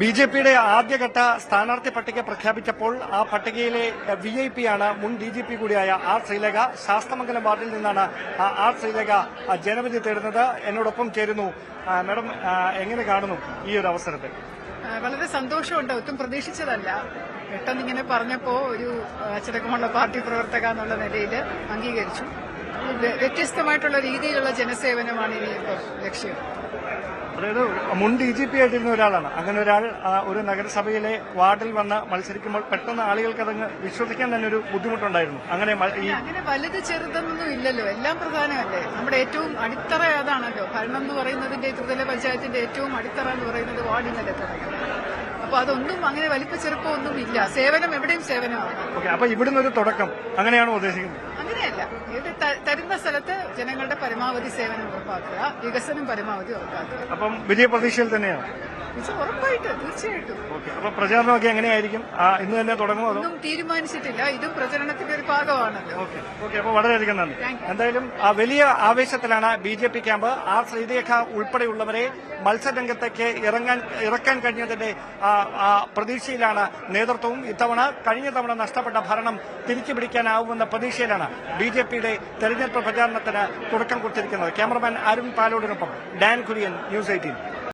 B J പിയുടെ ആദ്യഘട്ട സ്ഥാനാർത്ഥി പട്ടിക പ്രഖ്യാപിച്ചപ്പോൾ ആ പട്ടികയിലെ വി ഐ പി ആണ് മുൻ ഡി ജി പി കൂടിയായ ആർ ശ്രീലേഖ ശാസ്തമംഗലം വാർഡിൽ നിന്നാണ് ആർ ശ്രീലേഖ ജനവിധി തേടുന്നത്. എന്നോടൊപ്പം ചേരുന്നു. മാഡം എങ്ങനെ കാണുന്നു ഈ ഒരു അവസരത്തിൽ വളരെ സന്തോഷമുണ്ട്. ഒട്ടും പ്രതീക്ഷിച്ചതല്ല. പെട്ടെന്ന് ഇങ്ങനെ പറഞ്ഞപ്പോ ഒരു അച്ചടക്കമുള്ള പാർട്ടി പ്രവർത്തക എന്നുള്ള നിലയിൽ അംഗീകരിച്ചു. വ്യത്യസ്തമായിട്ടുള്ള രീതിയിലുള്ള ജനസേവനമാണ് ഇനി ലക്ഷ്യം. അതായത് മുൻ ഡി ജി പി ആയിട്ടിരുന്ന ഒരാളാണ്. അങ്ങനെ ഒരാൾ ഒരു നഗരസഭയിലെ വാർഡിൽ വന്ന് മത്സരിക്കുമ്പോൾ പെട്ടെന്ന് ആളുകൾക്ക് അതങ്ങ് വിശ്വസിക്കാൻ തന്നെ ഒരു ബുദ്ധിമുട്ടുണ്ടായിരുന്നു. അങ്ങനെ അങ്ങനെ വലുത് ചെറുതെന്നൊന്നും ഇല്ലല്ലോ. എല്ലാം പ്രധാനമല്ലേ? നമ്മുടെ ഏറ്റവും അടിത്തറ അതാണല്ലോ? ഭരണം എന്ന് പറയുന്നതിന്റെ ത്രിതല പഞ്ചായത്തിന്റെ ഏറ്റവും അടിത്തറ എന്ന് പറയുന്നത് വാർഡിനല്ലേ അപ്പൊ അതൊന്നും അങ്ങനെ വലിപ്പ ചെറുപ്പം ഒന്നും ഇല്ല. സേവനം എവിടെയും സേവനമാണ്. അപ്പൊ ഇവിടുന്ന് ഒരു തുടക്കം. അങ്ങനെയാണോ ഉദ്ദേശിക്കുന്നത്? അങ്ങനെയല്ല. ജനങ്ങളുടെ പരമാവധി സേവനം ഉറപ്പാക്കുക വികസനം പരമാവധി ഉറപ്പാക്കുക. അപ്പം വലിയ പ്രതീക്ഷയിൽ തന്നെയാണ്. ഉറപ്പായിട്ട് തീർച്ചയായിട്ടും. അപ്പൊ പ്രചാരണമൊക്കെ എങ്ങനെയായിരിക്കും? ഇന്ന് തന്നെ തുടങ്ങുമോ ഒന്നും തീരുമാനിച്ചിട്ടില്ല. ഇതും പ്രചരണത്തിന്റെ ഒരു ഭാഗമാണല്ലോ. ഓക്കെ. ഓക്കെ. അപ്പൊ വളരെയധികം നന്ദി. എന്തായാലും വലിയ ആവേശത്തിലാണ് B J P camp. R Sreerekha ഉൾപ്പെടെയുള്ളവരെ മത്സരരംഗത്തേക്ക് ഇറങ്ങാൻ ഇറക്കാൻ കഴിഞ്ഞതിന്റെ പ്രതീക്ഷയിലാണ് നേതൃത്വവും. ഇത്തവണ കഴിഞ്ഞ തവണ നഷ്ടപ്പെട്ട ഭരണം തിരിച്ചു പിടിക്കാനാവുമെന്ന പ്രതീക്ഷയിലാണ് ബി ജെ പിയുടെ തെരഞ്ഞെടുപ്പ് പ്രചാരണത്തിന് തുടക്കം കുറിച്ചിരിക്കുന്നത് ക്യാമറമാൻ അരുൺ പാലോടിനൊപ്പം ഡാൻ കുര്യൻ ന്യൂസ് എയ്റ്റീൻ.